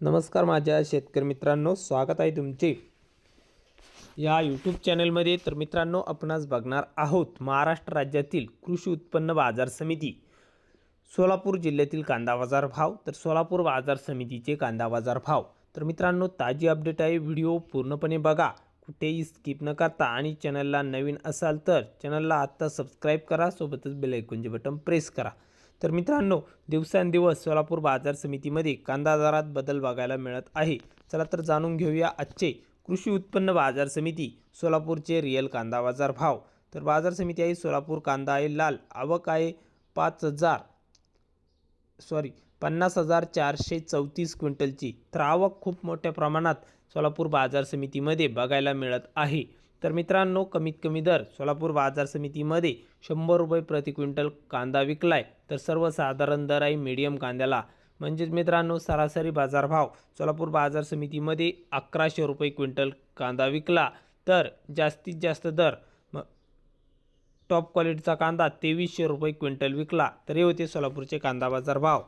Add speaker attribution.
Speaker 1: नमस्कार माझ्या शेतकरी मित्रांनो स्वागत आहे तुमचे. या यूट्यूब चॅनलमध्ये तर मित्रांनो आपणास बघणार आहोत महाराष्ट्र राज्यातील कृषी उत्पन्न बाजार समिती. सोलापूर जिल्ह्यातील कांदा बाजार भाव. तर सोलापूर बाजार समितीचे कांदा बाजार भाव. तर मित्रांनो ताजी अपडेट आहे. व्हिडिओ पूर्णपणे बघा. कुठेही स्किप न करता आणि चॅनलला नवीन असाल तर चॅनलला आत्ता सबस्क्राईब करा. सोबतच बेल बटन प्रेस करा. तर मित्रांनो दिवसेंदिवस सोलापूर बाजार समितीमध्ये कांदा दरात बदल बघायला मिळत आहे. चला तर जाणून घेऊया आजचे कृषी उत्पन्न बाजार समिती सोलापूरचे रिअल कांदा बाजार भाव. तर बाजार समिती आहे सोलापूर कांदा आहे लाल. आवक आहे पाच हजार सॉरी पन्नास हजार चारशे चौतीस क्विंटलची. तर आवक खूप मोठ्या प्रमाणात सोलापूर बाजार समितीमध्ये बघायला मिळत आहे. तर मित्रांनो कमीत कमी दर सोलापूर बाजार समितीमध्ये शंभर रुपये प्रति क्विंटल कांदा विकलाय. तर सर्वसाधारण दर आहे मीडियम कांद्याला. म्हणजेच मित्रांनो सरासरी बाजारभाव सोलापूर बाजार समितीमध्ये अकराशे रुपये क्विंटल कांदा विकला. तर जास्तीत जास्त दर म टॉप क्वालिटीचा कांदा तेवीसशे रुपये क्विंटल विकला. तर हे होते सोलापूरचे कांदा बाजार भाव